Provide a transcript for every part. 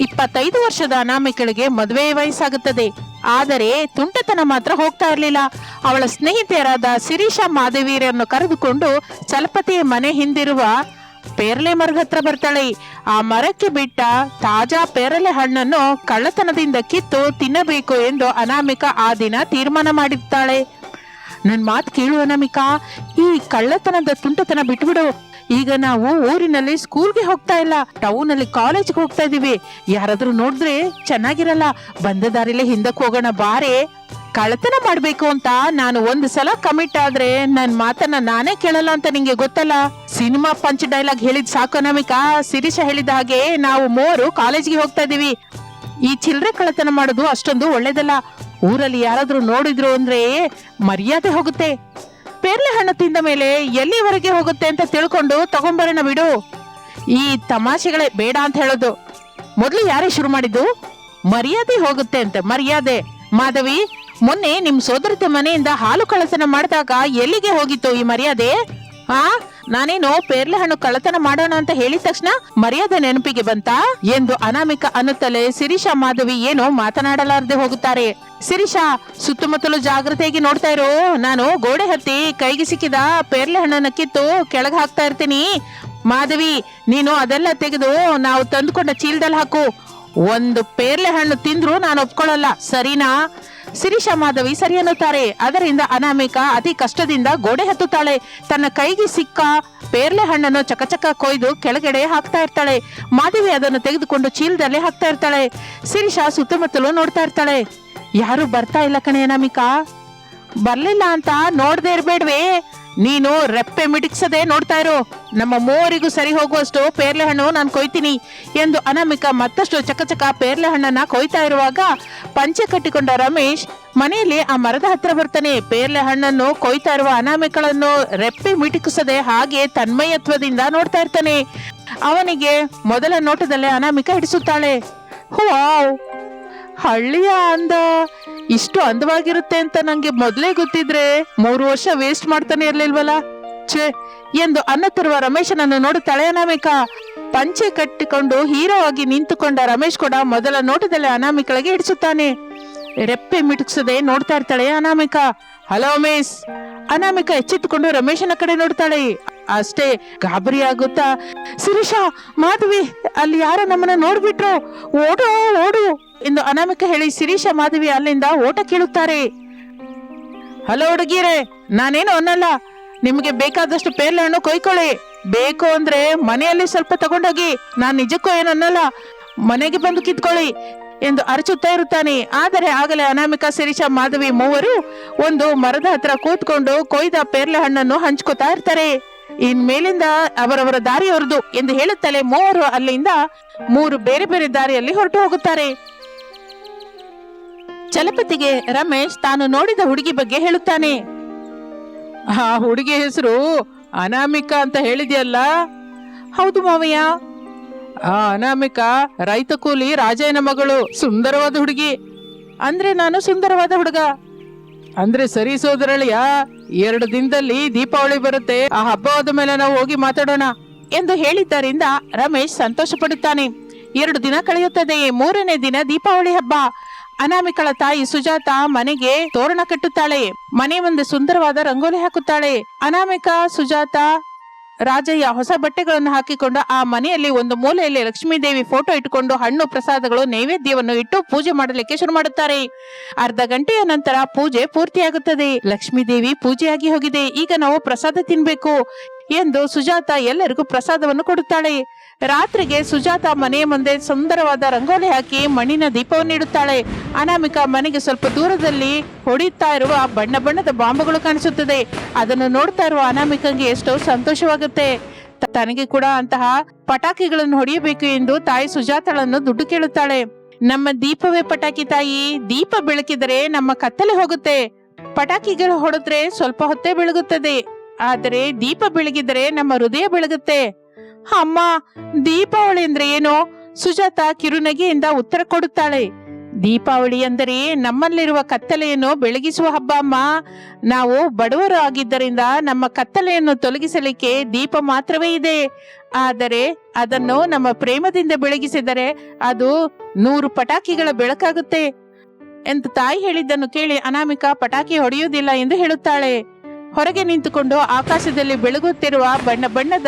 ಇಪ್ಪತ್ತೈದು ವರ್ಷದ ಅನಾಮಿಕಳಿಗೆ ಮದುವೆ ವಯಸ್ಸಾಗುತ್ತದೆ. ಆದರೆ ತುಂಟತನ ಮಾತ್ರ ಹೋಗ್ತಾ ಇರಲಿಲ್ಲ. ಅವಳ ಸ್ನೇಹಿತೆಯರಾದ ಸಿರೀಶಾ ಮಾಧವೀರನ್ನು ಕರೆದುಕೊಂಡು ಚಲಪತಿಯ ಮನೆ ಹಿಂದಿರುವ ಪೇರಲೆ ಮರದ ಹತ್ರ ಬರ್ತಾಳೆ. ಆ ಮರಕ್ಕೆ ಬಿಟ್ಟ ತಾಜಾ ಪೇರಲೆ ಹಣ್ಣನ್ನು ಕಳ್ಳತನದಿಂದ ಕಿತ್ತು ತಿನ್ನಬೇಕು ಎಂದು ಅನಾಮಿಕ ಆ ದಿನ ತೀರ್ಮಾನ ಮಾಡಿರ್ತಾಳೆ. ನನ್ನ ಮಾತು ಕೇಳು ಅನಾಮಿಕಾ. ಈ ಕಳ್ಳತನದ ತುಂಟತನ ಬಿಟ್ಬಿಡು. ಈಗ ನಾವು ಊರಿನಲ್ಲಿ ಸ್ಕೂಲ್ಗೆ ಹೋಗ್ತಾ ಇಲ್ಲ. ಟೌನ್ ಅಲ್ಲಿ ಕಾಲೇಜ್ಗೆ ಹೋಗ್ತಾ ಇದೀವಿ. ಯಾರಾದ್ರೂ ನೋಡಿದ್ರೆ ಚೆನ್ನಾಗಿರಲ್ಲ. ಬಂದ ದಾರಿಲೇ ಹಿಂದಕ್ಕೆ ಹೋಗೋಣ ಬಾರೆ. ಕಳ್ಳತನ ಮಾಡ್ಬೇಕು ಅಂತ ನಾನು ಒಂದು ಸಲ ಕಮಿಟ್ ಆದ್ರೆ ನನ್ ಮಾತನ್ನ ನಾನೇ ಕೇಳಲ್ಲ ಅಂತ ನಿಂಗೆ ಗೊತ್ತಲ್ಲ? ಸಿನಿಮಾ ಪಂಚ್ ಡೈಲಾಗ್ ಹೇಳಿದ್ ಸಾಕು ನಮಿಕಾ. ಶಿರೀಷ ಹೇಳಿದ ಹಾಗೆ ನಾವು ಮೂವರು ಕಾಲೇಜ್ಗೆ ಹೋಗ್ತಾ ಇದೀವಿ. ಈ ಚಿಲ್ಲರೆ ಕಳ್ಳತನ ಮಾಡೋದು ಅಷ್ಟೊಂದು ಒಳ್ಳೇದಲ್ಲ. ಊರಲ್ಲಿ ಯಾರಾದ್ರೂ ನೋಡಿದ್ರು ಅಂದ್ರೆ ಮರ್ಯಾದೆ ಹೋಗುತ್ತೆ. ಪೇರ್ಲೆ ಹಣ್ಣು ತಿಂದ ಮೇಲೆ ಎಲ್ಲಿವರೆಗೆ ಹೋಗುತ್ತೆ ಅಂತ ತಿಳ್ಕೊಂಡು ತಗೊಂಬರೋಣ ಬಿಡು. ಈ ತಮಾಷೆಗಳೇ ಬೇಡ ಅಂತ ಹೇಳೋದು. ಮೊದಲು ಯಾರೇ ಶುರು ಮಾಡಿದ್ದು? ಮರ್ಯಾದೆ ಹೋಗುತ್ತೆ ಅಂತ, ಮರ್ಯಾದೆ. ಮಾಧವಿ, ಮೊನ್ನೆ ನಿಮ್ ಸೋದರತೆ ಮನೆಯಿಂದ ಹಾಲು ಕಳಸನ ಮಾಡಿದಾಗ ಎಲ್ಲಿಗೆ ಹೋಗಿತ್ತು ಈ ಮರ್ಯಾದೆ? ಆ? ನಾನೇನು ಪೇರ್ಲೆ ಹಣ್ಣು ಕಳ್ಳತನ ಮಾಡೋಣ ಅಂತ ಹೇಳಿದ ತಕ್ಷಣ ಮರ್ಯಾದೆ ನೆನಪಿಗೆ ಬಂತಾ? ಎಂದು ಅನಾಮಿಕ ಅನ್ನುತ್ತಲೇ ಸಿರಿಷಾ ಮಾಧವಿ ಏನು ಮಾತನಾಡಲಾರದೆ ಹೋಗುತ್ತಾರೆ. ಸಿರಿಷಾ ಸುತ್ತಮುತ್ತಲು ಜಾಗ್ರತೆಯಾಗಿ ನೋಡ್ತಾ ಇರೋ. ನಾನು ಗೋಡೆ ಹತ್ತಿ ಕೈಗೆ ಸಿಕ್ಕಿದ ಪೇರ್ಲೆ ಹಣ್ಣನ್ನ ಕಿತ್ತು ಕೆಳಗೆ ಹಾಕ್ತಾ ಇರ್ತೀನಿ. ಮಾಧವಿ, ನೀನು ಅದೆಲ್ಲ ತೆಗೆದು ನಾವು ತಂದುಕೊಂಡ ಚೀಲದಲ್ಲಿ ಹಾಕು. ಒಂದು ಪೇರ್ಲೆ ಹಣ್ಣು ತಿಂದ್ರು ನಾನು ಒಪ್ಕೊಳ್ಳಲ್ಲ. ಸರಿನಾ? ಶಿರೀಷಾ ಮಾಧವಿ ಸರಿ ಅನ್ನುತ್ತಾರೆ. ಅದರಿಂದ ಅನಾಮಿಕ ಅತಿ ಕಷ್ಟದಿಂದ ಗೋಡೆ ಹತ್ತುತ್ತಾಳೆ. ತನ್ನ ಕೈಗೆ ಸಿಕ್ಕ ಪೇರ್ಲೆ ಹಣ್ಣನ್ನು ಚಕಚಕ ಕೊಯ್ದು ಕೆಳಗಡೆ ಹಾಕ್ತಾ ಇರ್ತಾಳೆ. ಮಾಧವಿ ಅದನ್ನು ತೆಗೆದುಕೊಂಡು ಚೀಲದಲ್ಲಿ ಹಾಕ್ತಾ ಇರ್ತಾಳೆ. ಸಿರಿಷಾ ಸುತ್ತಮುತ್ತಲು ನೋಡ್ತಾ ಇರ್ತಾಳೆ. ಯಾರು ಬರ್ತಾ ಇಲ್ಲ ಕಣೆ ಅನಾಮಿಕಾ. ಬರ್ಲಿಲ್ಲ ಅಂತ ನೋಡ್ದೇ ಇರ್ಬೇಡ್ವೆ. ನೀನು ರೆಪ್ಪೆ ಮಿಡಿಕ್ಸದೆ ನೋಡ್ತಾ ಇರೋ. ನಮ್ಮ ಮೂವರಿಗೂ ಸರಿ ಹೋಗುವಷ್ಟು ಪೇರ್ಲೆ ಹಣ್ಣು ನಾನು ಕೊಯ್ತೀನಿ ಎಂದು ಅನಾಮಿಕ ಮತ್ತಷ್ಟು ಚಕಚಕ ಪೇರ್ಲೆ ಹಣ್ಣನ್ನ ಕೊಯ್ತಾ ಇರುವಾಗ ಪಂಚೆ ಕಟ್ಟಿಕೊಂಡ ರಮೇಶ್ ಮನೆಯಲ್ಲಿ ಆ ಮರದ ಹತ್ರ ಬರ್ತಾನೆ. ಪೇರ್ಲೆ ಹಣ್ಣನ್ನು ಕೊಯ್ತಾ ಇರುವ ಅನಾಮಿಕಳನ್ನು ರೆಪ್ಪೆ ಮಿಟಿಕಿಸದೆ ಹಾಗೆ ತನ್ಮಯತ್ವದಿಂದ ನೋಡ್ತಾ ಇರ್ತಾನೆ. ಅವನಿಗೆ ಮೊದಲ ನೋಟದಲ್ಲೇ ಅನಾಮಿಕ ಹಿಡಿಸುತ್ತಾಳೆ. ವಾವ್ ಹಳ್ಳಿಯ ಅಂದ. ಇಷ್ಟು ಅಂದವಾಗಿರುತ್ತೆ ಅಂತ ನಂಗೆ ಮೊದಲೇ ಗೊತ್ತಿದ್ರೆ ಮೂರು ವರ್ಷ ವೇಸ್ಟ್ ಮಾಡ್ತಾನೆ ಇರ್ಲಿಲ್ವಲ್ಲ? ಛೇ, ಎಂದು ಅನ್ನುತ್ತಿರುವ ರಮೇಶನನ್ನು ನೋಡುತ್ತಾಳೆ ಅನಾಮಿಕ ಪಂಚೆ ಕಟ್ಟಿಕೊಂಡು ಹೀರೋ ಆಗಿ ನಿಂತುಕೊಂಡ ರಮೇಶ್ ಕೂಡ ಮೊದಲ ನೋಟದಲ್ಲಿ ಅನಾಮಿಕಳಿಗೆ ಹಿಡಿಸುತ್ತಾನೆ. ರೆಪ್ಪೆ ಮಿಟುಕ್ಸದೆ ನೋಡ್ತಾ ಇರ್ತಾಳೆ ಅನಾಮಿಕ. Hello miss. ಅನಾಮಿಕ ಎಚ್ಚೆತ್ತುಕೊಂಡು ರಮೇಶನ ಕಡೆ ನೋಡ್ತಾಳೆ. ಅಷ್ಟೇ ಗಾಬರಿ ಆಗುತ್ತಾ? ಶಿರೀಷಾ, ಮಾಧವಿ, ಅಲ್ಲಿ ಯಾರ ನಮ್ಮನ್ನ ನೋಡ್ಬಿಟ್ರು. ಓಡು ಓಡು. ಎಂದು ಅನಾಮಿಕ ಹೇಳಿ ಶಿರೀಷ, ಮಾಧವಿ ಅಲ್ಲಿಂದ ಓಟ ಕೇಳುತ್ತಾರೆ. ಹಲೋ ಹುಡುಗಿರೆ ನಾನೇನು ಅನ್ನಲ್ಲ. ನಿಮಗೆ ಬೇಕಾದಷ್ಟು ಪೇರ್ಲೆ ಹಣ್ಣು ಕೊಯ್ಕೊಳ್ಳಿ. ಬೇಕು ಅಂದ್ರೆ ಮನೆಯಲ್ಲಿ ಸ್ವಲ್ಪ ತಗೊಂಡೋಗಿ. ನಾನ್ ನಿಜಕ್ಕೂ ಏನನ್ನಲ್ಲ ಅನ್ನಲ್ಲ. ಮನೆಗೆ ಬಂದು ಕಿತ್ಕೊಳ್ಳಿ ಎಂದು ಅರಚುತ್ತಾ ಇರುತ್ತಾನೆ. ಆದರೆ ಆಗಲೇ ಅನಾಮಿಕ ಸಿರಿಷಾ ಮಾಧವಿ ಮೂವರು ಒಂದು ಮರದ ಹತ್ರ ಕೂತ್ಕೊಂಡು ಕೊಯ್ದ ಪೇರ್ಲೆ ಹಣ್ಣನ್ನು ಹಂಚ್ಕೋತಾ ಇರ್ತಾರೆ. ಇನ್ ಮೇಲಿಂದ ಅವರವರ ದಾರಿಯವರದು ಎಂದು ಹೇಳುತ್ತಲೇ ಮೂವರು ಅಲ್ಲಿಂದ ಮೂರು ಬೇರೆ ಬೇರೆ ದಾರಿಯಲ್ಲಿ ಹೊರಟು ಹೋಗುತ್ತಾರೆ. ಚಲಪತಿಗೆ ರಮೇಶ್ ತಾನು ನೋಡಿದ ಹುಡುಗಿ ಬಗ್ಗೆ ಹೇಳುತ್ತಾನೆ. ಆ ಹುಡುಗಿ ಹೆಸರು ಅನಾಮಿಕಾ ಅಂತ ಹೇಳಿದೆಯಲ್ಲ? ಹೌದು ಮಾವಯ್ಯ. ಆ ಅನಾಮಿಕ ರೈತ ಕೂಲಿ ರಾಜಯ್ಯನ ಮಗಳು, ಸುಂದರವಾದ ಹುಡುಗಿ. ಅಂದ್ರೆ ನಾನು ಸುಂದರವಾದ ಹುಡುಗ. ಅಂದ್ರೆ ಸರಿ ಸೋದರಳಿಯ ಎರಡು ದಿನದಲ್ಲಿ ದೀಪಾವಳಿ ಬರುತ್ತೆ. ಆ ಹಬ್ಬವಾದ ಮೇಲೆ ನಾವು ಹೋಗಿ ಮಾತಾಡೋಣ ಎಂದು ಹೇಳಿದ್ದರಿಂದ ರಮೇಶ್ ಸಂತೋಷ ಪಡುತ್ತಾನೆ ಎರಡು ದಿನ ಕಳೆಯುತ್ತದೆ. ಮೂರನೇ ದಿನ ದೀಪಾವಳಿ ಹಬ್ಬ. ಅನಾಮಿಕಳ ತಾಯಿ ಸುಜಾತ ಮನೆಗೆ ತೋರಣ ಕಟ್ಟುತ್ತಾಳೆ. ಮನೆ ಮುಂದೆ ಸುಂದರವಾದ ರಂಗೋಲಿ ಹಾಕುತ್ತಾಳೆ. ಅನಾಮಿಕ, ಸುಜಾತ ರಾಜಯ್ಯ ಹೊಸ ಬಟ್ಟೆಗಳನ್ನು ಹಾಕಿಕೊಂಡು ಆ ಮನೆಯಲ್ಲಿ ಒಂದು ಮೂಲೆಯಲ್ಲಿ ಲಕ್ಷ್ಮೀ ದೇವಿ ಫೋಟೋ ಇಟ್ಟುಕೊಂಡು ಹಣ್ಣು ಪ್ರಸಾದಗಳು ನೈವೇದ್ಯವನ್ನು ಇಟ್ಟು ಪೂಜೆ ಮಾಡಲಿಕ್ಕೆ ಶುರು ಮಾಡುತ್ತಾರೆ. ಅರ್ಧ ಗಂಟೆಯ ನಂತರ ಪೂಜೆ ಪೂರ್ತಿಯಾಗುತ್ತದೆ. ಲಕ್ಷ್ಮೀ ದೇವಿ ಪೂಜೆಯಾಗಿ ಹೋಗಿದೆ. ಈಗ ನಾವು ಪ್ರಸಾದ ತಿನ್ಬೇಕು. ಎಂದು ಸುಜಾತ ಎಲ್ಲರಿಗೂ ಪ್ರಸಾದವನ್ನು ಕೊಡುತ್ತಾಳೆ. ರಾತ್ರಿಗೆ ಸುಜಾತ ಮನೆಯ ಮುಂದೆ ಸುಂದರವಾದ ರಂಗೋಲಿ ಹಾಕಿ ಮಣ್ಣಿನ ದೀಪವನ್ನು ಇಡುತ್ತಾಳೆ. ಅನಾಮಿಕ ಮನೆಗೆ ಸ್ವಲ್ಪ ದೂರದಲ್ಲಿ ಹೊಡೆಯುತ್ತಾ ಇರುವ ಬಣ್ಣ ಬಣ್ಣದ ಬಾಂಬುಗಳು ಕಾಣಿಸುತ್ತದೆ. ಅದನ್ನು ನೋಡ್ತಾ ಇರುವ ಅನಾಮಿಕಂಗೆ ಎಷ್ಟೋ ಸಂತೋಷವಾಗುತ್ತೆ. ತನಗೆ ಕೂಡ ಅಂತಹ ಪಟಾಕಿಗಳನ್ನು ಹೊಡೆಯಬೇಕು ಎಂದು ತಾಯಿ ಸುಜಾತಳನ್ನು ದುಡ್ಡು ಕೇಳುತ್ತಾಳೆ. ನಮ್ಮ ದೀಪವೇ ಪಟಾಕಿ ತಾಯಿ. ದೀಪ ಬೆಳಕಿದರೆ ನಮ್ಮ ಕತ್ತಲೆ ಹೋಗುತ್ತೆ. ಪಟಾಕಿಗಳು ಹೊಡೆದ್ರೆ ಸ್ವಲ್ಪ ಹೊತ್ತೇ ಬೆಳಗುತ್ತದೆ. ಆದರೆ ದೀಪ ಬೆಳಗಿದರೆ ನಮ್ಮ ಹೃದಯ ಬೆಳಗುತ್ತೆ. ಅಮ್ಮ, ದೀಪಾವಳಿ ಅಂದ್ರೆ ಏನು? ಸುಜಾತ ಕಿರುನಗೆಯಿಂದ ಉತ್ತರ ಕೊಡುತ್ತಾಳೆ. ದೀಪಾವಳಿ ಅಂದರೆ ನಮ್ಮಲ್ಲಿರುವ ಕತ್ತಲೆಯನ್ನು ಬೆಳಗಿಸುವ ಹಬ್ಬ ಅಮ್ಮ. ನಾವು ಬಡವರು ಆಗಿದ್ದರಿಂದ ನಮ್ಮ ಕತ್ತಲೆಯನ್ನು ತೊಲಗಿಸಲಿಕ್ಕೆ ದೀಪ ಮಾತ್ರವೇ ಇದೆ. ಆದರೆ ಅದನ್ನು ನಮ್ಮ ಪ್ರೇಮದಿಂದ ಬೆಳಗಿಸಿದರೆ ಅದು ನೂರು ಪಟಾಕಿಗಳ ಬೆಳಕಾಗುತ್ತೆ. ಎಂದು ತಾಯಿ ಹೇಳಿದ್ದನ್ನು ಕೇಳಿ ಅನಾಮಿಕಾ ಪಟಾಕಿ ಹೊಡೆಯುವುದಿಲ್ಲ ಎಂದು ಹೇಳುತ್ತಾಳೆ. ಹೊರಗೆ ನಿಂತುಕೊಂಡು ಆಕಾಶದಲ್ಲಿ ಬೆಳಗುತ್ತಿರುವ ಬಣ್ಣ ಬಣ್ಣದ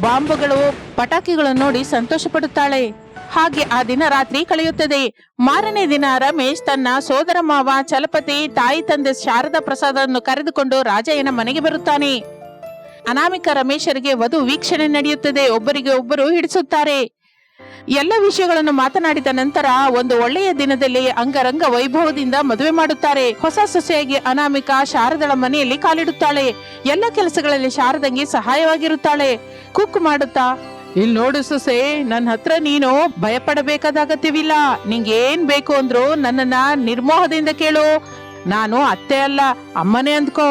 ಬಾಂಬುಗಳು ಪಟಾಕಿಗಳನ್ನು ನೋಡಿ ಸಂತೋಷ ಪಡುತ್ತಾಳೆ ಹಾಗೆ ಆ ದಿನ ರಾತ್ರಿ ಕಳೆಯುತ್ತದೆ. ಮಾರನೇ ದಿನ ರಮೇಶ್ ತನ್ನ ಸೋದರ ಮಾವ, ಚಲಪತಿ, ತಾಯಿ ತಂದೆ ಶಾರದಾ ಪ್ರಸಾದನ್ನು ಕರೆದುಕೊಂಡು ರಾಜಯ್ಯನ ಮನೆಗೆ ಬರುತ್ತಾನೆ. ಅನಾಮಿಕ ರಮೇಶರಿಗೆ ವಧು ವೀಕ್ಷಣೆ ನಡೆಯುತ್ತದೆ. ಒಬ್ಬರಿಗೆ ಒಬ್ಬರು ಹಿಡಿಸುತ್ತಾರೆ. ಎಲ್ಲ ವಿಷಯಗಳನ್ನು ಮಾತನಾಡಿದ ನಂತರ ಒಂದು ಒಳ್ಳೆಯ ದಿನದಲ್ಲಿ ಅಂಗರಂಗ ವೈಭವದಿಂದ ಮದುವೆ ಮಾಡುತ್ತಾರೆ. ಹೊಸ ಸೊಸೆಯಾಗಿ ಅನಾಮಿಕ ಶಾರದಳ ಮನೆಯಲ್ಲಿ ಕಾಲಿಡುತ್ತಾಳೆ. ಎಲ್ಲ ಕೆಲಸಗಳಲ್ಲಿ ಶಾರದಂಗೆ ಸಹಾಯವಾಗಿರುತ್ತಾಳೆ. ಕುಕ್ ಮಾಡುತ್ತಾ ಇಲ್ಲಿ ನೋಡು ಸೊಸೆ ನನ್ನ ಹತ್ರ ನೀನು ಭಯಪಡಬೇಕಾದ ಅಗತ್ಯವಿಲ್ಲ ನಿಂಗೆ ಏನ್ ಬೇಕು ಅಂದ್ರು ನನ್ನನ್ನ ನಿರ್ಮೋಹದಿಂದ ಕೇಳು. ನಾನು ಅತ್ತೆ ಅಲ್ಲ, ಅಮ್ಮನೇ ಅಂದ್ಕೋ.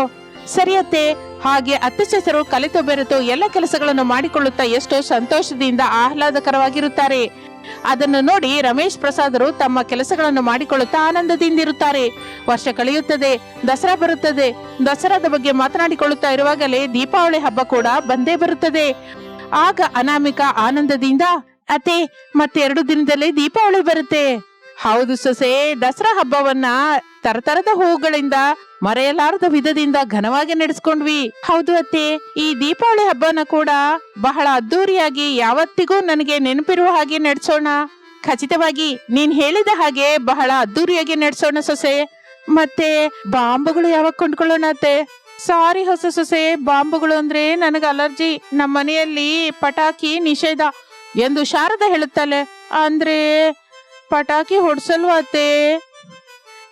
ಸರಿ ಅತ್ತೆ ಹಾಗೆ ಅತ್ತೆ ಸೊಸೆರು ಕಲಿತು ಬೆರೆತು ಎಲ್ಲ ಕೆಲಸಗಳನ್ನು ಮಾಡಿಕೊಳ್ಳುತ್ತಾ ಎಷ್ಟೋ ಸಂತೋಷದಿಂದ ಆಹ್ಲಾದಕರವಾಗಿರುತ್ತಾರೆ. ಅದನ್ನು ನೋಡಿ ರಮೇಶ್ ಪ್ರಸಾದರು ತಮ್ಮ ಕೆಲಸಗಳನ್ನು ಮಾಡಿಕೊಳ್ಳುತ್ತಾ ಆನಂದದಿಂದಿರುತ್ತಾರೆ. ವರ್ಷ ಕಳೆಯುತ್ತದೆ, ದಸರಾ ಬರುತ್ತದೆ. ದಸರಾದ ಬಗ್ಗೆ ಮಾತನಾಡಿಕೊಳ್ಳುತ್ತಾ ಇರುವಾಗಲೇ ದೀಪಾವಳಿ ಹಬ್ಬ ಕೂಡ ಬಂದೇ ಬರುತ್ತದೆ. ಆಗ ಅನಾಮಿಕ ಆನಂದದಿಂದ ಅತೇ ಮತ್ತೆ ಎರಡು ದಿನದಲ್ಲಿ ದೀಪಾವಳಿ ಬರುತ್ತೆ. ಹೌದು ಸೊಸೆ, ದಸರಾ ಹಬ್ಬವನ್ನ ತರತರದ ಹೂಗಳಿಂದ ಮರೆಯಲಾರದ ವಿಧದಿಂದ ಘನವಾಗಿ ನಡೆಸ್ಕೊಂಡ್ವಿ. ಹೌದು ಅತ್ತೆ, ಈ ದೀಪಾವಳಿ ಹಬ್ಬನ ಕೂಡ ಬಹಳ ಅದ್ದೂರಿಯಾಗಿ ಯಾವತ್ತಿಗೂ ನನಗೆ ನೆನಪಿರುವ ಹಾಗೆ ನಡೆಸೋಣ. ಖಚಿತವಾಗಿ ನೀನ್ ಹೇಳಿದ ಹಾಗೆ ಬಹಳ ಅದ್ದೂರಿಯಾಗಿ ನಡೆಸೋಣ ಸೊಸೆ. ಮತ್ತೆ ಬಾಂಬುಗಳು ಯಾವಾಗ ಕೊಂಡ್ಕೊಳ್ಳೋಣ ಅತ್ತೆ? ಸಾರಿ ಹೊಸ ಸೊಸೆ, ಬಾಂಬುಗಳು ಅಂದ್ರೆ ನನಗೆ ಅಲರ್ಜಿ. ನಮ್ಮ ಮನೆಯಲ್ಲಿ ಪಟಾಕಿ ನಿಷೇಧ ಎಂದು ಶಾರದ ಹೇಳುತ್ತಲೆ ಅಂದ್ರೆ ಪಟಾಕಿ ಹೊಡ್ಸಲ್ವಾ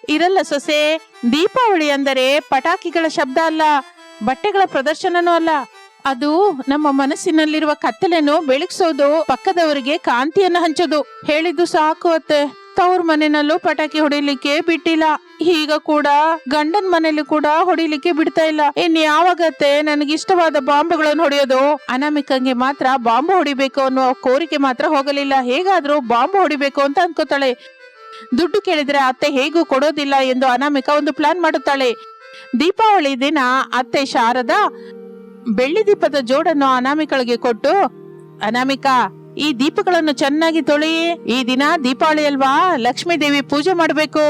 ಇರಲ್ಲ ಸೊಸೆ, ದೀಪಾವಳಿ ಅಂದರೆ ಪಟಾಕಿಗಳ ಶಬ್ದ ಅಲ್ಲ, ಬಟ್ಟೆಗಳ ಪ್ರದರ್ಶನನೂ ಅಲ್ಲ. ಅದು ನಮ್ಮ ಮನಸ್ಸಿನಲ್ಲಿರುವ ಕತ್ತಲೆಯನ್ನು ಬೆಳಗಿಸೋದು, ಪಕ್ಕದವರಿಗೆ ಕಾಂತಿಯನ್ನು ಹಂಚೋದು. ಹೇಳಿದ್ದು ಸಾಕು ಅತ್ತೆ. ತವ್ರ ಮನೆಯಲ್ಲೂ ಪಟಾಕಿ ಹೊಡಿಲಿಕ್ಕೆ ಬಿಟ್ಟಿಲ್ಲ. ಈಗ ಕೂಡ ಗಂಡನ್ ಮನೇಲಿ ಕೂಡ ಹೊಡಿಲಿಕ್ಕೆ ಬಿಡ್ತಾ ಇಲ್ಲ. ಇನ್ ಯಾವಾಗತ್ತೆ ನನಗೆ ಇಷ್ಟವಾದ ಬಾಂಬುಗಳನ್ನು ಹೊಡೆಯೋದು? ಅನಾಮಿಕಂಗೆ ಮಾತ್ರ ಬಾಂಬು ಹೊಡಿಬೇಕು ಅನ್ನೋ ಕೋರಿಕೆ ಮಾತ್ರ ಹೋಗಲಿಲ್ಲ. ಹೇಗಾದ್ರೂ ಬಾಂಬು ಹೊಡಿಬೇಕು ಅಂತ ಅನ್ಕೋತಾಳೆ. ದುಡ್ಡು ಕೇಳಿದ್ರೆ ಅತ್ತೆ ಹೇಗೂ ಕೊಡೋದಿಲ್ಲ ಎಂದು ಅನಾಮಿಕ ಒಂದು ಪ್ಲಾನ್ ಮಾಡುತ್ತಾಳೆ. ದೀಪಾವಳಿ ದಿನ ಅತ್ತೆ ಶಾರದಾ ಬೆಳ್ಳಿ ದೀಪದ ಜೋಡನ್ನು ಅನಾಮಿಕಳಿಗೆ ಕೊಟ್ಟು, ಅನಾಮಿಕಾ ಈ ದೀಪಗಳನ್ನು ಚೆನ್ನಾಗಿ ತೊಳಿ ಈ ದಿನ ದೀಪಾವಳಿ ಅಲ್ವಾ? ಲಕ್ಷ್ಮೀ ದೇವಿ ಪೂಜೆ ಮಾಡಬೇಕು.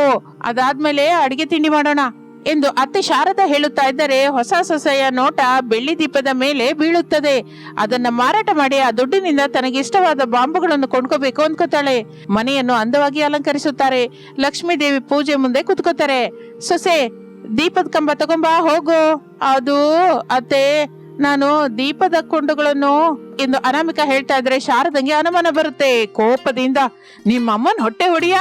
ಅದಾದ್ಮೇಲೆ ಅಡಿಗೆ ತಿಂಡಿ ಮಾಡೋಣ ಎಂದು ಅತ್ತೆ ಶಾರದಾ ಹೇಳುತ್ತಾ ಇದ್ದರೆ ಹೊಸ ಸೊಸೆಯ ನೋಟ ಬೆಳ್ಳಿ ದೀಪದ ಮೇಲೆ ಬೀಳುತ್ತದೆ. ಅದನ್ನ ಮಾರಾಟ ಮಾಡಿ ಆ ದುಡ್ಡಿನಿಂದ ತನಗೆ ಇಷ್ಟವಾದ ಬಾಂಬುಗಳನ್ನು ಕೊಂಡ್ಕೋಬೇಕು ಅನ್ಕೋತಾಳೆ ಮನೆಯನ್ನು ಅಂದವಾಗಿ ಅಲಂಕರಿಸುತ್ತಾರೆ. ಲಕ್ಷ್ಮೀ ದೇವಿ ಪೂಜೆ ಮುಂದೆ ಕುತ್ಕೋತಾರೆ. ಸೊಸೆ, ದೀಪದ ಕಂಬ ತಗೊಂಬಾ, ಹೋಗು. ಅದು, ಅತ್ತೆ, ನಾನು ದೀಪದ ಕೊಂಡುಗಳನ್ನು ಎಂದು ಅನಾಮಿಕ ಹೇಳ್ತಾ ಇದ್ರೆ ಶಾರದಂಗೆ ಅನುಮಾನ ಬರುತ್ತೆ. ಕೋಪದಿಂದ, ನಿಮ್ಮ ಅಮ್ಮನ ಹೊಟ್ಟೆ ಹೊಡಿಯ?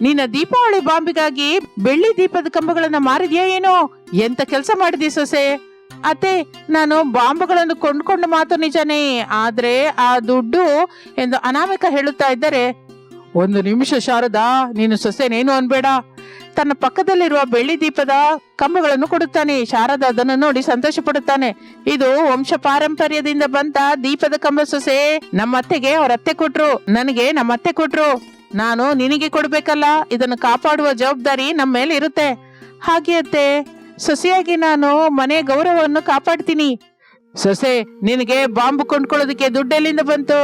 ನಿನ್ನ ದೀಪಾವಳಿ ಬಾಂಬಿಗಾಗಿ ಬೆಳ್ಳಿ ದೀಪದ ಕಂಬಗಳನ್ನ ಮಾರಿದ್ಯಾ ಏನೋ? ಎಂತ ಕೆಲಸ ಮಾಡಿದಿ ಸೊಸೆ? ಅತ್ತೆ, ನಾನು ಬಾಂಬುಗಳನ್ನು ಕೊಂಡ್ಕೊಂಡು ಮಾತು ನಿಜನೇ. ಆದ್ರೆ ಆ ದುಡ್ಡು, ಎಂದು ಅನಾಮಿಕ ಹೇಳುತ್ತಾ ಇದ್ದರೆ, ಒಂದು ನಿಮಿಷ ಶಾರದಾ, ನೀನು ಸೊಸೆನೇನು ಅನ್ಬೇಡ. ತನ್ನ ಪಕ್ಕದಲ್ಲಿರುವ ಬೆಳ್ಳಿ ದೀಪದ ಕಂಬಗಳನ್ನು ಕೊಡುತ್ತಾನೆ. ಶಾರದ ಅದನ್ನು ನೋಡಿ ಸಂತೋಷ ಪಡುತ್ತಾನೆ ಇದು ವಂಶ ಪಾರಂಪರ್ಯದಿಂದ ಬಂದ ದೀಪದ ಕಂಬ ಸೊಸೆ. ನಮ್ಮ ಅತ್ತೆಗೆ ಅವ್ರ ಅತ್ತೆ ಕೊಟ್ರು. ನನಗೆ ನಮ್ಮ ಅತ್ತೆ ಕೊಟ್ರು. ನಾನು ನಿನಗೆ ಕೊಡ್ಬೇಕಲ್ಲ. ಇದನ್ನು ಕಾಪಾಡುವ ಜವಾಬ್ದಾರಿ ನಮ್ಮ ಮೇಲೆ ಇರುತ್ತೆ. ಹಾಗೆ ಅತ್ತೆ. ಸೊಸೆಯಾಗಿ ನಾನು ಮನೆ ಗೌರವವನ್ನು ಕಾಪಾಡ್ತೀನಿ. ಸೊಸೆ, ನಿನಗೆ ಬಾಂಬು ಕೊಂಡ್ಕೊಳ್ಳೋದಕ್ಕೆ ದುಡ್ಡೆಲ್ಲಿಂದ ಬಂತು?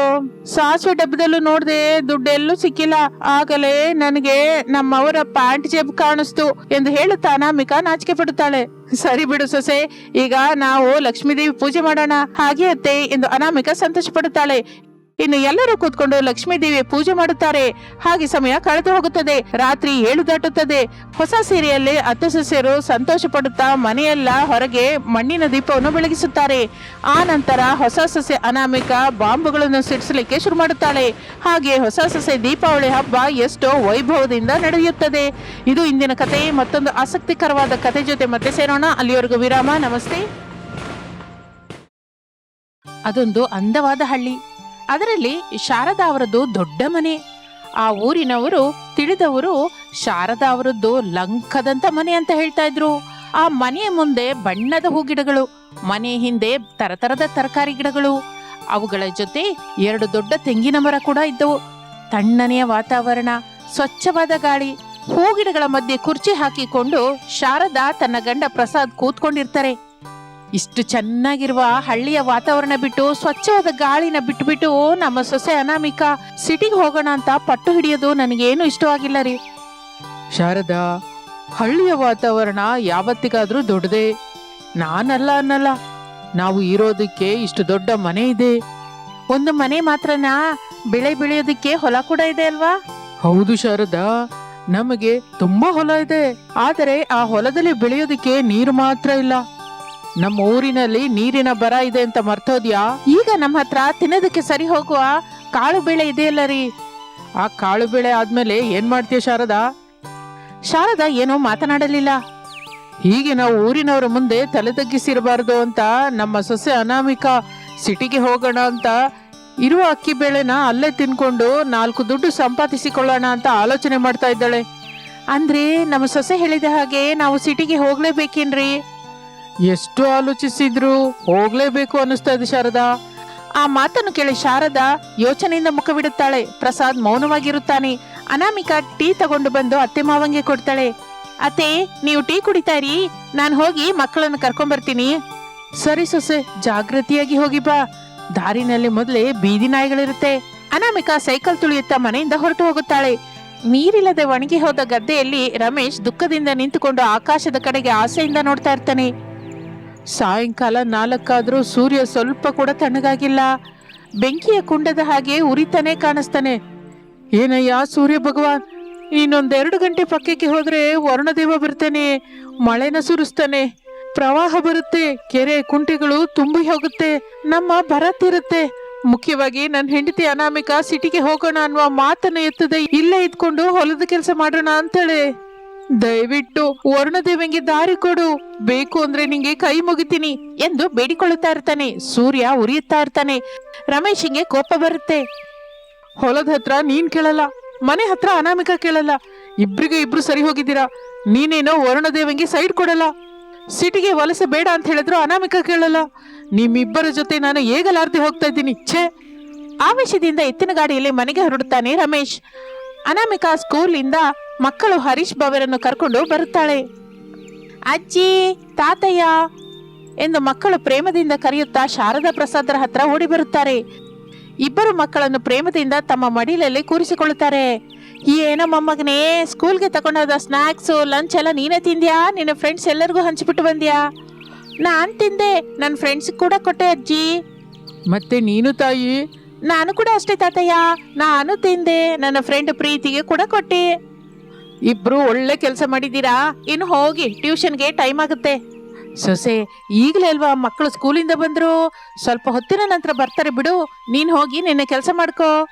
ಸಾಸಿವೆ ಡಬ್ಬದಲ್ಲೂ ನೋಡ್ದೆ ದುಡ್ಡೆಲ್ಲೂ ಸಿಕ್ಕಿಲ್ಲ. ಆಗಲೇ ನನಗೆ ನಮ್ಮವರ ಪ್ಯಾಂಟ್ ಜೇಬ್ ಕಾಣಿಸ್ತು ಎಂದು ಹೇಳುತ್ತಾ ಅನಾಮಿಕಾ ನಾಚಿಕೆ ಪಡುತ್ತಾಳೆ. ಸರಿ ಬಿಡು ಸೊಸೆ, ಈಗ ನಾವು ಲಕ್ಷ್ಮೀದೇವಿ ಪೂಜೆ ಮಾಡೋಣ. ಹಾಗೆ ಅತ್ತೆ ಎಂದು ಅನಾಮಿಕಾ ಸಂತೋಷ ಪಡುತ್ತಾಳೆ ಇನ್ನು ಎಲ್ಲರೂ ಕೂತ್ಕೊಂಡು ಲಕ್ಷ್ಮೀ ದೇವಿ ಪೂಜೆ ಮಾಡುತ್ತಾರೆ. ಹಾಗೆ ಸಮಯ ಕಳೆದು ಹೋಗುತ್ತದೆ. ರಾತ್ರಿ ಏಳು ದಾಟುತ್ತದೆ. ಹೊಸ ಸೀರೆಯಲ್ಲಿ ಅತ್ತೆ ಸೊಸೆಯರು ಸಂತೋಷ ಪಡುತ್ತಾ ಮನೆಯೆಲ್ಲ ಹೊರಗೆ ಮಣ್ಣಿನ ದೀಪವನ್ನು ಬೆಳಗಿಸುತ್ತಾರೆ. ಆ ನಂತರ ಹೊಸ ಸೊಸೆ ಅನಾಮಿಕ ಬಾಂಬುಗಳನ್ನು ಸಿಡಿಸಲಿಕ್ಕೆ ಶುರು ಮಾಡುತ್ತಾಳೆ. ಹಾಗೆ ಹೊಸ ಸೊಸೆ ದೀಪಾವಳಿ ಹಬ್ಬ ಎಷ್ಟೋ ವೈಭವದಿಂದ ನಡೆಯುತ್ತದೆ. ಇದು ಇಂದಿನ ಕತೆ. ಮತ್ತೊಂದು ಆಸಕ್ತಿಕರವಾದ ಕತೆ ಜೊತೆ ಮತ್ತೆ ಸೇರೋಣ. ಅಲ್ಲಿವರೆಗೂ ವಿರಾಮ. ನಮಸ್ತೆ. ಅದೊಂದು ಅಂದವಾದ ಹಳ್ಳಿ. ಅದರಲ್ಲಿ ಶಾರದಾ ಅವರದ್ದು ದೊಡ್ಡ ಮನೆ. ಆ ಊರಿನವರು ತಿಳಿದವರು ಶಾರದಾ ಅವರದ್ದು ಲಂಕದಂತ ಮನೆ ಅಂತ ಹೇಳ್ತಾ ಇದ್ರು. ಆ ಮನೆಯ ಮುಂದೆ ಬಣ್ಣದ ಹೂಗಿಡಗಳು ಮನೆ ಹಿಂದೆ ತರತರದ ತರಕಾರಿ ಗಿಡಗಳು. ಅವುಗಳ ಜೊತೆ ಎರಡು ದೊಡ್ಡ ತೆಂಗಿನ ಮರ ಕೂಡ ಇದ್ದವು. ತಣ್ಣನೆಯ ವಾತಾವರಣ, ಸ್ವಚ್ಛವಾದ ಗಾಳಿ ಹೂಗಿಡಗಳ ಮಧ್ಯೆ ಕುರ್ಚಿ ಹಾಕಿಕೊಂಡು ಶಾರದಾ ತನ್ನ ಗಂಡ ಪ್ರಸಾದ್ ಕೂತ್ಕೊಂಡಿರ್ತಾರೆ. ಇಷ್ಟು ಚೆನ್ನಾಗಿರುವ ಹಳ್ಳಿಯ ವಾತಾವರಣ ಬಿಟ್ಟು, ಸ್ವಚ್ಛವಾದ ಗಾಳಿನ ಬಿಟ್ಬಿಟ್ಟು, ನಮ್ಮ ಸೊಸೆ ಅನಾಮಿಕ ಸಿಟಿಗೆ ಹೋಗೋಣ ಅಂತ ಪಟ್ಟು ಹಿಡಿಯೋದು ನನಗೇನು ಇಷ್ಟವಾಗಿಲ್ಲ ರೀ. ಶಾರದಾ, ಹಳ್ಳಿಯ ವಾತಾವರಣ ಯಾವತ್ತಿಗಾದ್ರೂ ದೊಡ್ಡದೇ. ನಾನಲ್ಲ ಅನ್ನಲ್ಲ, ನಾವು ಇರೋದಕ್ಕೆ ಇಷ್ಟು ದೊಡ್ಡ ಮನೆ ಇದೆ. ಒಂದು ಮನೆ ಮಾತ್ರನಾ, ಬೆಳೆ ಬೆಳೆಯೋದಕ್ಕೆ ಹೊಲ ಕೂಡ ಇದೆ ಅಲ್ವಾ? ಹೌದು ಶಾರದಾ, ನಮಗೆ ತುಂಬಾ ಹೊಲ ಇದೆ. ಆದರೆ ಆ ಹೊಲದಲ್ಲಿ ಬೆಳೆಯೋದಕ್ಕೆ ನೀರು ಮಾತ್ರ ಇಲ್ಲ. ನಮ್ಮ ಊರಿನಲ್ಲಿ ನೀರಿನ ಬರ ಇದೆ ಅಂತ ಮರ್ತೋದ್ಯಾ? ಈಗ ನಮ್ಮ ಹತ್ರ ತಿನ್ನೋದಕ್ಕೆ ಸರಿ ಹೋಗುವ ಕಾಳು ಬೆಳೆ ಇದೆಯಲ್ಲ ರೀ. ಆ ಕಾಳು ಬೆಳೆ ಆದ್ಮೇಲೆ ಏನ್ ಮಾಡ್ತೀಯ ಶಾರದಾ? ಶಾರದಾ ಏನೋ ಮಾತನಾಡಲಿಲ್ಲ. ಹೀಗೆ ನಾವು ಊರಿನವರ ಮುಂದೆ ತಲೆ ತಗ್ಗಿಸಿರಬಾರ್ದು ಅಂತ ನಮ್ಮ ಸೊಸೆ ಅನಾಮಿಕ ಸಿಟಿಗೆ ಹೋಗೋಣ ಅಂತ ಇರುವ ಅಕ್ಕಿ ಬೇಳೆನ ಅಲ್ಲೇ ತಿನ್ಕೊಂಡು ನಾಲ್ಕು ದುಡ್ಡು ಸಂಪಾದಿಸಿಕೊಳ್ಳೋಣ ಅಂತ ಆಲೋಚನೆ ಮಾಡ್ತಾ ಇದ್ದಾಳೆ. ಅಂದ್ರೆ ನಮ್ಮ ಸೊಸೆ ಹೇಳಿದ ಹಾಗೆ ನಾವು ಸಿಟಿಗೆ ಹೋಗ್ಲೇಬೇಕೇನ್ರಿ? ಎಷ್ಟು ಆಲೋಚಿಸಿದ್ರು ಹೋಗ್ಲೇಬೇಕು ಅನಿಸ್ತಾ ಇದೆ ಶಾರದಾ. ಆ ಮಾತನ್ನು ಕೇಳಿ ಶಾರದಾ ಯೋಚನೆಯಿಂದ ಮುಖ ಬಿಡುತ್ತಾಳೆ ಪ್ರಸಾದ್ ಮೌನವಾಗಿರುತ್ತಾನೆ. ಅನಾಮಿಕಾ ಟೀ ತಗೊಂಡು ಬಂದು ಅತ್ತೆ ಮಾವಂಗೆ ಕೊಡ್ತಾಳೆ. ಅತ್ತೆ, ನೀವು ಟೀ ಕುಡಿತಾರಿ ನಾನು ಹೋಗಿ ಮಕ್ಕಳನ್ನು ಕರ್ಕೊಂಡ್ ಬರ್ತೀನಿ ಸರಿ ಸೊಸೆ ಜಾಗೃತಿಯಾಗಿ ಹೋಗಿ ಬಾ. ದಾರಿನಲ್ಲಿ ಮೊದಲೇ ಬೀದಿ ನಾಯಿಗಳಿರುತ್ತೆ. ಅನಾಮಿಕಾ ಸೈಕಲ್ ತುಳಿಯುತ್ತಾ ಮನೆಯಿಂದ ಹೊರಟು ಹೋಗುತ್ತಾಳೆ. ನೀರಿಲ್ಲದೆ ಒಣಗಿ ಹೋದ ಗದ್ದೆಯಲ್ಲಿ ರಮೇಶ್ ದುಃಖದಿಂದ ನಿಂತುಕೊಂಡು ಆಕಾಶದ ಕಡೆಗೆ ಆಸೆಯಿಂದ ನೋಡ್ತಾ ಇರ್ತಾನೆ. ಸಾಯಂಕಾಲ ನಾಲ್ಕಾದರೂ ಸೂರ್ಯ ಸ್ವಲ್ಪ ಕೂಡ ತಣ್ಣಗಾಗಿಲ್ಲ. ಬೆಂಕಿಯ ಕುಂಡದ ಹಾಗೆ ಉರಿತಾನೆ ಕಾಣಿಸ್ತಾನೆ. ಏನಯ್ಯ ಸೂರ್ಯ ಭಗವಾನ್? ಇನ್ನೊಂದೆರಡು ಗಂಟೆ ಪಕ್ಕಕ್ಕೆ ಹೋದ್ರೆ ವರುಣದೇವ ಬರ್ತಾನೆ. ಮಳೆನ ಸುರಿಸ್ತಾನೆ. ಪ್ರವಾಹ ಬರುತ್ತೆ. ಕೆರೆ ಕುಂಟೆಗಳು ತುಂಬಿ ಹೋಗುತ್ತೆ. ನಮ್ಮ ಬರತ್ತಿರುತ್ತೆ ಮುಖ್ಯವಾಗಿ ನನ್ನ ಹೆಂಡತಿ ಅನಾಮಿಕ ಸಿಟಿಗೆ ಹೋಗೋಣ ಅನ್ನುವ ಮಾತನ್ನು ಎತ್ತದೆ ಇಲ್ಲೇ ಇದ್ಕೊಂಡು ಹೊಲದ ಕೆಲಸ ಮಾಡೋಣ ಅಂತೇಳಿ. ದಯವಿಟ್ಟು ವರುಣದೇವಂಗೆ ದಾರಿ ಕೊಡು. ಬೇಕು ಅಂದ್ರೆ ನಿಂಗೆ ಕೈ ಮುಗಿತೀನಿ ಎಂದು ಬೇಡಿಕೊಳ್ಳುತ್ತಾ ಇರ್ತಾನೆ. ಸೂರ್ಯ ಉರಿಯುತ್ತಾ ಇರ್ತಾನೆ. ರಮೇಶಿಗೆ ಕೋಪ ಬರುತ್ತೆ. ಹೊಲದ ಹತ್ರ ನೀನ್ ಕೇಳಲ್ಲ, ಮನೆ ಹತ್ರ ಅನಾಮಿಕ ಕೇಳಲ್ಲ. ಇಬ್ರಿಗೆ ಇಬ್ರು ಸರಿ ಹೋಗಿದ್ದೀರಾ? ನೀನೇನೋ ವರುಣದೇವಂಗೆ ಸೈಡ್ ಕೊಡಲ್ಲ. ಸಿಟಿಗೆ ವಲಸೆ ಬೇಡ ಅಂತ ಹೇಳಿದ್ರು ಅನಾಮಿಕ ಕೇಳಲ್ಲ. ನಿಮ್ಮಿಬ್ಬರ ಜೊತೆ ನಾನು ಹೇಗಲಾರ್ದೆ ಹೋಗ್ತಾ ಇದ್ದೀನಿ? ಛೇ! ಆವೇಶದಿಂದ ಎತ್ತಿನ ಗಾಡಿಯಲ್ಲಿ ಮನೆಗೆ ಹೊರಡುತ್ತಾನೆ ರಮೇಶ್. ಅನಾಮಿಕಾ ಸ್ಕೂಲಿಂದ ಮಕ್ಕಳು ಹರೀಶ್ ಬಾಬರನ್ನು ಕರ್ಕೊಂಡು ಬರುತ್ತಾಳೆ. ಅಜ್ಜಿ ತಾತಯ್ಯ ಎಂದು ಮಕ್ಕಳು ಪ್ರೇಮದಿಂದ ಕರೆಯುತ್ತಾ ಶಾರದಾ ಪ್ರಸಾದರ ಹತ್ರ ಓಡಿ ಬರುತ್ತಾರೆ. ಇಬ್ಬರು ಮಕ್ಕಳನ್ನು ಪ್ರೇಮದಿಂದ ತಮ್ಮ ಮಡಿಲಲ್ಲಿ ಕೂರಿಸಿಕೊಳ್ಳುತ್ತಾರೆ. ಏನೋ ಮೊಮ್ಮಗನೇ ಸ್ಕೂಲ್ಗೆ ತಗೊಂಡೋದ ಸ್ನ್ಯಾಕ್ಸು ಲಂಚ್ ಎಲ್ಲ ನೀನೇ ತಿಂದ್ಯಾ? ನಿನ್ನ ಫ್ರೆಂಡ್ಸ್ ಎಲ್ಲರಿಗೂ ಹಂಚಿಬಿಟ್ಟು ಬಂದ್ಯಾ? ನಾನು ತಿಂದೆ ನನ್ನ ಫ್ರೆಂಡ್ಸ್ ಕೂಡ ಕೊಟ್ಟೆ ಅಜ್ಜಿ. ಮತ್ತೆ ನೀನು ತಾಯಿ? ನಾನು ಕೂಡ ಅಷ್ಟೇ ತಾತಯ್ಯ. ನಾನು ತಿಂದೆ ನನ್ನ ಫ್ರೆಂಡ್ ಪ್ರೀತಿಗೆ ಕೂಡ ಕೊಟ್ಟೆ. ಇಬ್ರು ಒಳ್ಳೆ ಕೆಲಸ ಮಾಡಿದ್ದೀರಾ? ಇನ್ನು ಹೋಗಿ, ಟ್ಯೂಷನ್ಗೆ ಟೈಮ್ ಆಗುತ್ತೆ. ಸೊಸೆ, ಈಗಲೇ ಅಲ್ವಾ ಮಕ್ಕಳು ಸ್ಕೂಲಿಂದ ಬಂದರು? ಸ್ವಲ್ಪ ಹೊತ್ತಿನ ನಂತರ ಬರ್ತಾರೆ ಬಿಡು. ನೀನು ಹೋಗಿ ನಿನ್ನೆ ಕೆಲಸ ಮಾಡ್ಕೋ.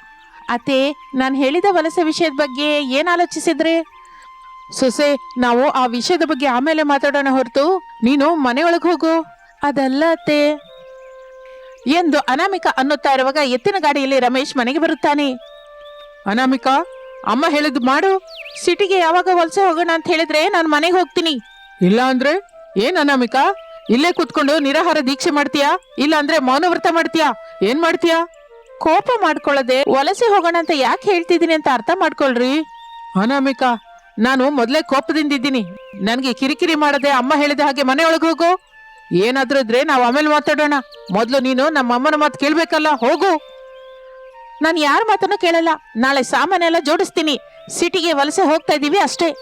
ಅತ್ತೆ, ನಾನು ಹೇಳಿದ ವಲಸೆ ವಿಷಯದ ಬಗ್ಗೆ ಏನು ಆಲೋಚಿಸಿದ್ರೆ? ಸೊಸೆ, ನಾವು ಆ ವಿಷಯದ ಬಗ್ಗೆ ಆಮೇಲೆ ಮಾತಾಡೋಣ ಹೊರತು. ನೀನು ಮನೆಯೊಳಗೆ ಹೋಗು. ಅದಲ್ಲ ಅತ್ತೆ. ಎಂದು ಅನಾಮಿಕಾ ಅನ್ನುತ್ತಾ ಇರುವಾಗ ಎತ್ತಿನ ಗಾಡಿಯಲ್ಲಿ ರಮೇಶ್ ಮನೆಗೆ ಬರುತ್ತಾನೆ. ಅನಾಮಿಕಾ? ಅಮ್ಮ ಹೇಳಿದ್ ಮಾಡು. ಸಿಟಿಗೆ ಯಾವಾಗ ವಲಸೆ ಹೋಗೋಣ ಅಂತ ಹೇಳಿದ್ರೆ ನಾನು ಮನೆಗೆ ಹೋಗ್ತೀನಿ. ಇಲ್ಲ ಅಂದ್ರೆ ಏನ್ ಅನಾಮಿಕಾ? ಇಲ್ಲೇ ಕುತ್ಕೊಂಡು ನಿರಾಹಾರ ದೀಕ್ಷೆ ಮಾಡ್ತೀಯಾ? ಇಲ್ಲ ಅಂದ್ರೆ ಮೌನವ್ರತ ಮಾಡ್ತೀಯಾ? ಏನ್ ಮಾಡ್ತೀಯಾ? ಕೋಪ ಮಾಡ್ಕೊಳ್ಳದೆ ವಲಸೆ ಹೋಗೋಣ ಅಂತ ಯಾಕೆ ಹೇಳ್ತಿದ್ದೀನಿ ಅಂತ ಅರ್ಥ ಮಾಡ್ಕೊಳ್ರಿ. ಅನಾಮಿಕಾ, ನಾನು ಮೊದಲೇ ಕೋಪದಿಂದ ಇದ್ದೀನಿ. ನನಗೆ ಕಿರಿಕಿರಿ ಮಾಡದೆ ಅಮ್ಮ ಹೇಳಿದ ಹಾಗೆ ಮನೆಯೊಳಗೆ ಹೋಗು. ಏನಾದ್ರೂ ಇದ್ರೆ ನಾವು ಆಮೇಲೆ ಮಾತಾಡೋಣ. ಮೊದಲು ನೀನು ನಮ್ಮ ಅಮ್ಮನ ಮಾತು ಕೇಳ್ಬೇಕಲ್ಲ, ಹೋಗು. ನಾನು ಯಾರ ಮಾತನ್ನು ಕೇಳಲ್ಲ. ನಾಳೆ ಸಾಮಾನೆಲ್ಲ ಜೋಡಿಸ್ತೀನಿ. ಸಿಟಿಗೆ ವಲಸೆ ಹೋಗ್ತಾ ಇದ್ದೀವಿ ಅಷ್ಟೇ.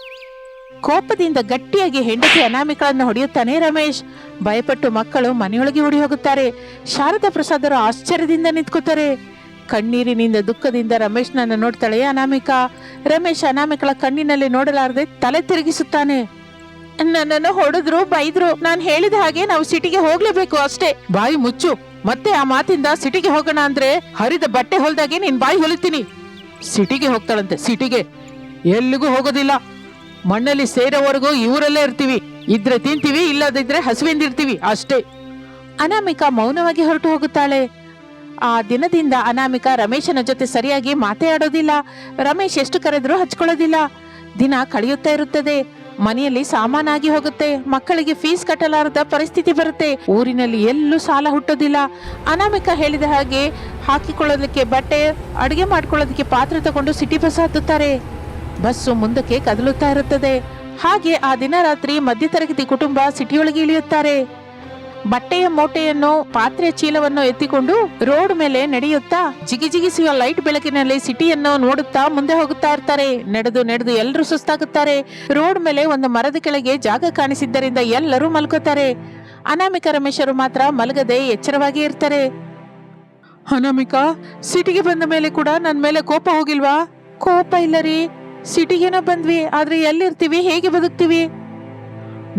ಕೋಪದಿಂದ ಗಟ್ಟಿಯಾಗಿ ಹೆಂಡತಿ ಅನಾಮಿಕಳನ್ನು ಹೊಡೆಯುತ್ತಾನೆ ರಮೇಶ್. ಭಯಪಟ್ಟು ಮಕ್ಕಳು ಮನೆಯೊಳಗೆ ಓಡಿ ಹೋಗುತ್ತಾರೆ. ಶಾರದಾ ಪ್ರಸಾದರು ಆಶ್ಚರ್ಯದಿಂದ ನಿಂತ್ಕೋತಾರೆ. ಕಣ್ಣೀರಿನಿಂದ ದುಃಖದಿಂದ ರಮೇಶ್ನನ್ನು ನೋಡ್ತಾಳೆ ಅನಾಮಿಕಾ. ರಮೇಶ್ ಅನಾಮಿಕಳ ಕಣ್ಣಿನಲ್ಲಿ ನೋಡಲಾರದೆ ತಲೆ ತಿರುಗಿಸುತ್ತಾನೆ. ನನ್ನನ್ನು ಹೊಡೆದ್ರು, ಬೈದ್ರು. ನಾನು ಹೇಳಿದ ಹಾಗೆ ನಾವು ಸಿಟಿಗೆ ಹೋಗ್ಲೇಬೇಕು ಅಷ್ಟೇ. ಬಾಯಿ ಮುಚ್ಚು. ಮತ್ತೆ ಆ ಮಾತಿಂದ ಸಿಟಿಗೆ ಹೋಗೋಣ ಅಂದ್ರೆ ಹರಿದ ಬಟ್ಟೆ ಹೊಲ್ದಾಗೆ ನೀನ್ ಬಾಯಿ ಹೊಲಿತೀನಿ. ಸಿಟಿಗೆ ಹೋಗ್ತಾಳಂತೆ, ಸಿಟಿಗೆ. ಎಲ್ಲಿಗೂ ಹೋಗೋದಿಲ್ಲ. ಮಣ್ಣಲ್ಲಿ ಸೇರೋವರೆಗೂ ಇವರಲ್ಲೇ ಇರ್ತೀವಿ. ಇದ್ರೆ ತಿಂತೀವಿ, ಇಲ್ಲದಿದ್ರೆ ಹಸುವಿಂದಿರ್ತೀವಿ, ಅಷ್ಟೇ. ಅನಾಮಿಕಾ ಮೌನವಾಗಿ ಹೊರಟು ಹೋಗುತ್ತಾಳೆ. ಆ ದಿನದಿಂದ ಅನಾಮಿಕಾ ರಮೇಶನ ಜೊತೆ ಸರಿಯಾಗಿ ಮಾತೇ ಆಡೋದಿಲ್ಲ. ರಮೇಶ್ ಎಷ್ಟು ಕರೆದ್ರೂ ಹಚ್ಕೊಳ್ಳೋದಿಲ್ಲ. ದಿನ ಕಳೆಯುತ್ತಾ ಇರುತ್ತದೆ. ಮನೆಯಲ್ಲಿ ಸಾಮಾನಾಗಿ ಹೋಗುತ್ತೆ, ಮಕ್ಕಳಿಗೆ ಫೀಸ್ ಕಟ್ಟಲಾರದ ಪರಿಸ್ಥಿತಿ ಬರುತ್ತೆ, ಊರಿನಲ್ಲಿ ಎಲ್ಲೂ ಸಾಲ ಹುಟ್ಟೋದಿಲ್ಲ. ಅನಾಮಿಕ ಹೇಳಿದ ಹಾಗೆ ಹಾಕಿಕೊಳ್ಳೋದಕ್ಕೆ ಬಟ್ಟೆ, ಅಡುಗೆ ಮಾಡ್ಕೊಳ್ಳೋದಕ್ಕೆ ಪಾತ್ರೆ ತಗೊಂಡು ಸಿಟಿ ಬಸ್ ಹತ್ತುತ್ತಾರೆ. ಬಸ್ಸು ಮುಂದಕ್ಕೆ ಕದಲುತ್ತಾ ಇರುತ್ತದೆ. ಹಾಗೆ ಆ ದಿನ ರಾತ್ರಿ ಮಧ್ಯತರಗತಿ ಕುಟುಂಬ ಸಿಟಿಯೊಳಗೆ ಇಳಿಯುತ್ತಾರೆ. ಬಟ್ಟೆಯ ಮೂಟೆಯನ್ನು ಪಾತ್ರೆ ಚೀಲವನ್ನು ಎತ್ತಿಕೊಂಡು ರೋಡ್ ಮೇಲೆ ನಡೆಯುತ್ತಾ ಜಿಗಿಜಿಗಿಸುವ ಲೈಟ್ ಬೆಳಕಿನಲ್ಲಿ ಸಿಟಿಯನ್ನು ನೋಡುತ್ತಾ ಮುಂದೆ ಹೋಗುತ್ತಾ ಇರ್ತಾರೆ. ನಡೆದು ನಡೆದು ಎಲ್ಲರೂ ಸುಸ್ತಾಗುತ್ತಾರೆ. ರೋಡ್ ಮೇಲೆ ಒಂದು ಮರದ ಕೆಳಗೆ ಜಾಗ ಕಾಣಿಸಿದ್ದರಿಂದ ಎಲ್ಲರೂ ಮಲ್ಕೋತಾರೆ. ಅನಾಮಿಕ ರಮೇಶರು ಮಾತ್ರ ಮಲಗದೆ ಎಚ್ಚರವಾಗಿ ಇರ್ತಾರೆ. ಅನಾಮಿಕಾ, ಸಿಟಿಗೆ ಬಂದ ಮೇಲೆ ಕೂಡ ನನ್ನ ಮೇಲೆ ಕೋಪ ಹೋಗಿಲ್ವಾ? ಕೋಪ ಇಲ್ಲ ರೀ. ಸಿಟಿಗೇನೋ ಬಂದ್ವಿ, ಆದ್ರೆ ಎಲ್ಲಿರ್ತೀವಿ, ಹೇಗೆ ಬದುಕ್ತೀವಿ?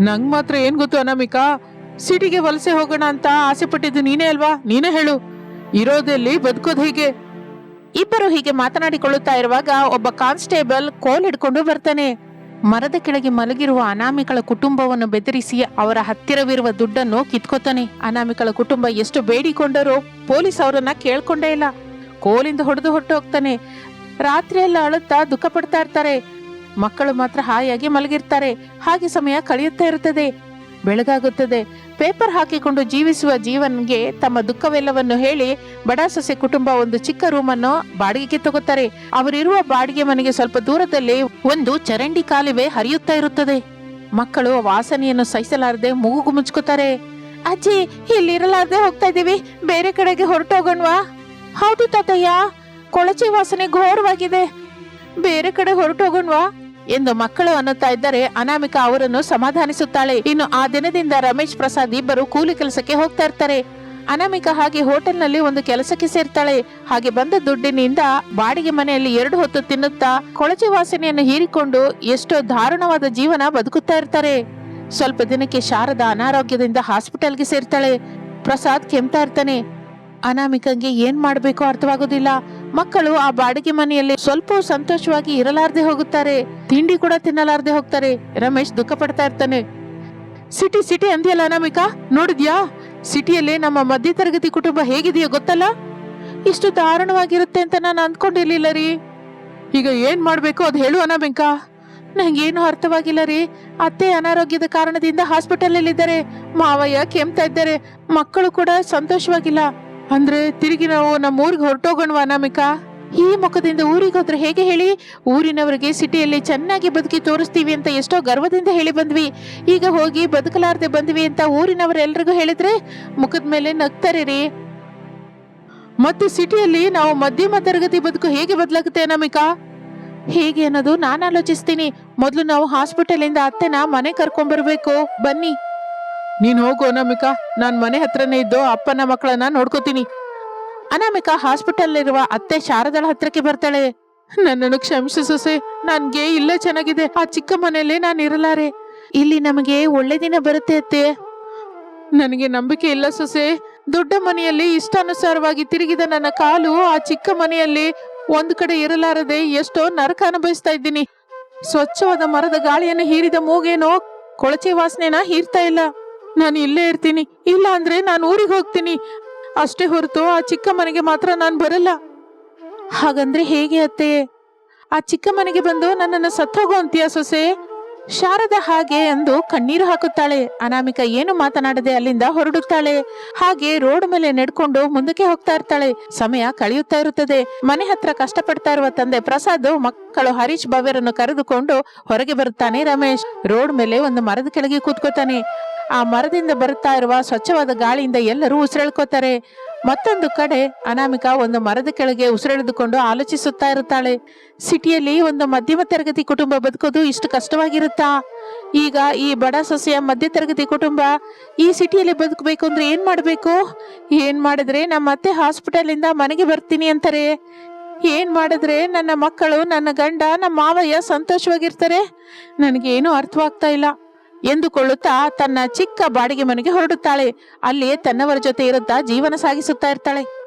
ನಂಗ್ ಮಾತ್ರ ಏನ್ ಗೊತ್ತು ಅನಾಮಿಕಾ? ಸಿಟಿಗೆ ವಲಸೆ ಹೋಗೋಣ ಅಂತ ಆಸೆ ಪಟ್ಟಿದ್ದು ನೀನೇ ಅಲ್ವಾ? ನೀನೇ ಹೇಳು. ಇರೋದೆಲ್ಲಿ ಬದುಕೋದು ಹೀಗೆ. ಇಬ್ಬರು ಹೀಗೆ ಮಾತನಾಡಿಕೊಳ್ಳುತ್ತಾ ಇರುವಾಗ ಒಬ್ಬ ಕಾನ್ಸ್ಟೇಬಲ್ ಕೋಲ್ ಹಿಡ್ಕೊಂಡು ಬರ್ತಾನೆ. ಮರದ ಕೆಳಗೆ ಮಲಗಿರುವ ಅನಾಮಿಕಳ ಕುಟುಂಬವನ್ನು ಬೆದರಿಸಿ ಅವರ ಹತ್ತಿರವಿರುವ ದುಡ್ಡನ್ನು ಕಿತ್ಕೋತಾನೆ. ಅನಾಮಿಕಳ ಕುಟುಂಬ ಎಷ್ಟು ಬೇಡಿಕೊಂಡರೂ ಪೊಲೀಸ್ ಅವರನ್ನ ಕೇಳ್ಕೊಂಡೇ ಇಲ್ಲ. ಕೋಲಿಂದ ಹೊಡೆದು ಹೊಟ್ಟು ಹೋಗ್ತಾನೆ ರಾತ್ರಿಯೆಲ್ಲ ಅಳುತ್ತಾ ದುಃಖ ಪಡ್ತಾ ಇರ್ತಾರೆ. ಮಕ್ಕಳು ಮಾತ್ರ ಹಾಯಾಗಿ ಮಲಗಿರ್ತಾರೆ. ಹಾಗೆ ಸಮಯ ಕಳೆಯುತ್ತಾ ಇರುತ್ತದೆ. ಬೆಳಗಾಗುತ್ತದೆ. ಪೇಪರ್ ಹಾಕಿಕೊಂಡು ಜೀವಿಸುವ ಜೀವನ್ಗೆ ತಮ್ಮ ದುಃಖವೆಲ್ಲವನ್ನು ಹೇಳಿ ಬಡ ಸೊಸೆ ಕುಟುಂಬ ಒಂದು ಚಿಕ್ಕ ರೂಮನ್ನು ಬಾಡಿಗೆಗೆ ತಗೋತಾರೆ. ಅವರಿರುವ ಬಾಡಿಗೆ ಮನೆಗೆ ಸ್ವಲ್ಪ ದೂರದಲ್ಲಿ ಒಂದು ಚರಂಡಿ ಕಾಲುವೆ ಹರಿಯುತ್ತಾ ಇರುತ್ತದೆ. ಮಕ್ಕಳು ವಾಸನೆಯನ್ನು ಸಹಿಸಲಾರದೆ ಮೂಗು ಮುಚ್ಕೋತಾರೆ. ಅಜ್ಜಿ, ಇಲ್ಲಿರಲಾರ್ದೆ ಹೋಗ್ತಾ ಇದೀವಿ ಬೇರೆ ಕಡೆಗೆ ಹೊರಟೋಗೋಣವಾ? ಹೌದು ತಾತಯ್ಯ, ಕೊಳಚೆ ವಾಸನೆ ಘೋರವಾಗಿದೆ. ಬೇರೆ ಕಡೆ ಹೊರಟೋಗೋಣವಾ? ಎಂದು ಮಕ್ಕಳು ಅನ್ನುತ್ತಾ ಇದ್ದರೆ ಅನಾಮಿಕಾ ಅವರನ್ನು ಸಮಾಧಾನಿಸುತ್ತಾಳೆ. ಇನ್ನು ಆ ದಿನದಿಂದ ರಮೇಶ್ ಪ್ರಸಾದ್ ಇಬ್ಬರು ಕೂಲಿ ಕೆಲಸಕ್ಕೆ ಹೋಗ್ತಾ ಇರ್ತಾರೆ. ಅನಾಮಿಕಾ ಹಾಗೆ ಹೋಟೆಲ್ನಲ್ಲಿ ಒಂದು ಕೆಲಸಕ್ಕೆ ಸೇರ್ತಾಳೆ. ಹಾಗೆ ಬಂದ ದುಡ್ಡಿನಿಂದ ಬಾಡಿಗೆ ಮನೆಯಲ್ಲಿ ಎರಡು ಹೊತ್ತು ತಿನ್ನುತ್ತಾ ಕೊಳಚೆ ವಾಸನೆಯನ್ನು ಹೀರಿಕೊಂಡು ಎಷ್ಟೋ ದಾರುಣವಾದ ಜೀವನ ಬದುಕುತ್ತಾ ಇರ್ತಾರೆ. ಸ್ವಲ್ಪ ದಿನಕ್ಕೆ ಶಾರದಾ ಅನಾರೋಗ್ಯದಿಂದ ಹಾಸ್ಪಿಟಲ್ಗೆ ಸೇರ್ತಾಳೆ. ಪ್ರಸಾದ್ ಕೆಮ್ತಾ ಇರ್ತಾನೆ. ಅನಾಮಿಕಂಗೆ ಏನ್ ಮಾಡಬೇಕು ಅರ್ಥವಾಗೋದಿಲ್ಲ. ಮಕ್ಕಳು ಆ ಬಾಡಿಗೆ ಮನೆಯಲ್ಲಿ ಸ್ವಲ್ಪ ಸಂತೋಷವಾಗಿ ಇರಲಾರ್ದೆ ಹೋಗುತ್ತಾರೆ. ತಿಂಡಿ ಕೂಡ ತಿನ್ನಲಾರ್ದೆ ಹೋಗ್ತಾರೆ. ರಮೇಶ್ ದುಃಖ ಪಡ್ತಾ ಇರ್ತಾನೆ. ಸಿಟಿ ಸಿಟಿ ಅಂದ್ಯಲ್ಲ ಅನಾಮಿಕಾ? ನೋಡಿದ್ಯಾ? ಸಿಟಿಯಲ್ಲಿ ನಮ್ಮ ಮಧ್ಯ ತರಗತಿ ಕುಟುಂಬ ಹೇಗಿದೆಯೋ ಗೊತ್ತಲ್ಲ? ಇಷ್ಟು ದಾರುಣವಾಗಿರುತ್ತೆ ಅಂತ ನಾನು ಅಂದ್ಕೊಂಡಿರ್ಲಿಲ್ಲ ರೀ. ಈಗ ಏನ್ ಮಾಡ್ಬೇಕು ಅದು ಹೇಳು ಅನಾಮಿಕಾ. ನಂಗೇನು ಅರ್ಥವಾಗಿಲ್ಲ ರೀ. ಅತ್ತೆ ಅನಾರೋಗ್ಯದ ಕಾರಣದಿಂದ ಹಾಸ್ಪಿಟಲ್ ಇದ್ದಾರೆ ಮಾವಯ್ಯ ಕೆಮ್ತಾ ಇದ್ದಾರೆ. ಮಕ್ಕಳು ಕೂಡ ಸಂತೋಷವಾಗಿಲ್ಲ. ಅಂದ್ರೆ ತಿರುಗಿ ನಾವು ನಮ್ಮ ಊರಿಗೆ ಹೊರಟೋಗೋಣ ಅನಾಮಿಕಾ? ಈ ಮುಖದಿಂದ ಊರಿಗೆ ಹೋದ್ರೆ ಹೇಗೆ ಹೇಳಿ? ಊರಿನವರಿಗೆ ಸಿಟಿಯಲ್ಲಿ ಚೆನ್ನಾಗಿ ಬದುಕಿ ತೋರಿಸ್ತೀವಿ ಅಂತ ಎಷ್ಟೋ ಗರ್ವದಿಂದ ಹೇಳಿ ಬಂದ್ವಿ. ಈಗ ಹೋಗಿ ಬದುಕಲಾರದೆ ಬಂದ್ವಿ ಅಂತ ಊರಿನವರೆಲ್ರಿಗೂ ಹೇಳಿದ್ರೆ ಮುಖದ ಮೇಲೆ ನಗ್ತಾರೆ ರೀ ಮತ್ತೆ ಸಿಟಿಯಲ್ಲಿ ನಾವು ಮಧ್ಯಮ ತರಗತಿ ಬದುಕು ಹೇಗೆ ಬದಲಾಗುತ್ತೆ ಅನಾಮಿಕಾ? ಹೇಗೆ ಅನ್ನೋದು ನಾನು ಆಲೋಚಿಸ್ತೀನಿ. ಮೊದಲು ನಾವು ಹಾಸ್ಪಿಟಲಿಂದ ಅತ್ತೆನ ಮನೆ ಕರ್ಕೊಂಡ್ಬರ್ಬೇಕು ಬನ್ನಿ. ನೀನ್ ಹೋಗು ಅನಾಮಿಕಾ. ನಾನ್ ಮನೆ ಹತ್ರನೇ ಇದ್ದು ಅಪ್ಪನ ಮಕ್ಕಳನ್ನ ನೋಡ್ಕೋತೀನಿ. ಅನಾಮಿಕಾ ಹಾಸ್ಪಿಟಲ್ ಇರುವ ಅತ್ತೆ ಶಾರದಳ ಹತ್ರಕ್ಕೆ ಬರ್ತಾಳೆ. ನನ್ನನ್ನು ಕ್ಷಮಿಸು ಸೊಸೆ. ನನ್ಗೆ ಇಲ್ಲೇ ಚೆನ್ನಾಗಿದೆ. ಆ ಚಿಕ್ಕ ಮನೆಯಲ್ಲೇ ನಾನು ಇರಲಾರೆ. ಇಲ್ಲಿ ನಮಗೆ ಒಳ್ಳೆ ದಿನ ಬರುತ್ತೆ ಅತ್ತೆ. ನನಗೆ ನಂಬಿಕೆ ಇಲ್ಲ ಸೊಸೆ. ದೊಡ್ಡ ಮನೆಯಲ್ಲಿ ಇಷ್ಟಾನುಸಾರವಾಗಿ ತಿರುಗಿದ ನನ್ನ ಕಾಲು ಆ ಚಿಕ್ಕ ಮನೆಯಲ್ಲಿ ಒಂದು ಕಡೆ ಇರಲಾರದೆ ಎಷ್ಟೋ ನರಕ ಅನುಭವಿಸ್ತಾ ಇದ್ದೀನಿ. ಸ್ವಚ್ಛವಾದ ಮರದ ಗಾಳಿಯನ್ನು ಹೀರಿದ ಮೂಗೇನೋ ಕೊಳಚೆ ವಾಸನೆನ ಹೀರ್ತಾ ಇಲ್ಲ. ನಾನು ಇಲ್ಲೇ ಇರ್ತೀನಿ. ಇಲ್ಲ ಅಂದ್ರೆ ನಾನು ಊರಿಗೆ ಹೋಗ್ತೀನಿ. ಅಷ್ಟೇ ಹೊರತು ಆ ಚಿಕ್ಕ ಮನೆಗೆ ಮಾತ್ರ ನಾನು ಬರಲ್ಲ. ಹಾಗಂದ್ರೆ ಹೇಗೆ ಅತ್ತೆ? ಆ ಚಿಕ್ಕ ಮನೆಗೆ ಬಂದು ನನ್ನನ್ನು ಸತ್ತೋಗೋ ಅಂತೀಯ ಸೊಸೆ? ಶಾರದ ಹಾಗೆ ಎಂದು ಕಣ್ಣೀರು ಹಾಕುತ್ತಾಳೆ. ಅನಾಮಿಕ ಏನು ಮಾತನಾಡದೆ ಅಲ್ಲಿಂದ ಹೊರಡುತ್ತಾಳೆ. ಹಾಗೆ ರೋಡ್ ಮೇಲೆ ನಡ್ಕೊಂಡು ಮುಂದಕ್ಕೆ ಹೋಗ್ತಾ ಇರ್ತಾಳೆ. ಸಮಯ ಕಳೆಯುತ್ತಾ ಇರುತ್ತದೆ. ಮನೆ ಹತ್ರ ಕಷ್ಟಪಡ್ತಾ ಇರುವ ತಂದೆ ಪ್ರಸಾದ್ ಮಕ್ಕಳು ಹರೀಶ್ ಭವ್ಯರನ್ನು ಕರೆದುಕೊಂಡು ಹೊರಗೆ ಬರುತ್ತಾನೆ ರಮೇಶ್. ರೋಡ್ ಮೇಲೆ ಒಂದು ಮರದ ಕೆಳಗೆ ಕೂತ್ಕೋತಾನೆ ಆ ಮರದಿಂದ ಬರುತ್ತಾ ಇರುವ ಸ್ವಚ್ಛವಾದ ಗಾಳಿಯಿಂದ ಎಲ್ಲರೂ ಉಸಿರೆಳ್ಕೋತಾರೆ. ಮತ್ತೊಂದು ಕಡೆ ಅನಾಮಿಕಾ ಒಂದು ಮರದ ಕೆಳಗೆ ಉಸಿರೆಳೆದುಕೊಂಡು ಆಲೋಚಿಸುತ್ತಾ ಇರುತ್ತಾಳೆ. ಸಿಟಿಯಲ್ಲಿ ಒಂದು ಮಧ್ಯಮ ತರಗತಿ ಕುಟುಂಬ ಬದುಕೋದು ಇಷ್ಟು ಕಷ್ಟವಾಗಿರುತ್ತಾ? ಈಗ ಈ ಬಡ ಸೊಸೆಯ ಮಧ್ಯ ತರಗತಿ ಕುಟುಂಬ ಈ ಸಿಟಿಯಲ್ಲಿ ಬದುಕಬೇಕು ಅಂದ್ರೆ ಏನ್ ಮಾಡಬೇಕು? ಏನ್ ಮಾಡಿದ್ರೆ ನಮ್ಮ ಅತ್ತೆ ಹಾಸ್ಪಿಟಲ್ ಇಂದ ಮನೆಗೆ ಬರ್ತೀನಿ ಅಂತಾರೆ. ಏನ್ ಮಾಡಿದ್ರೆ ನನ್ನ ಮಕ್ಕಳು, ನನ್ನ ಗಂಡ, ನಮ್ಮ ಮಾವಯ್ಯ ಸಂತೋಷವಾಗಿರ್ತಾರೆ? ನನಗೇನು ಅರ್ಥವಾಗ್ತಾ ಇಲ್ಲ. ಎಂದುಕೊಳ್ಳುತ್ತಾ ತನ್ನ ಚಿಕ್ಕ ಬಾಡಿಗೆ ಮನೆಗೆ ಹೊರಡುತ್ತಾಳೆ. ಅಲ್ಲಿ ತನ್ನವರ ಜೊತೆ ಇರುತ್ತಾ ಜೀವನ ಸಾಗಿಸುತ್ತಾ ಇರ್ತಾಳೆ.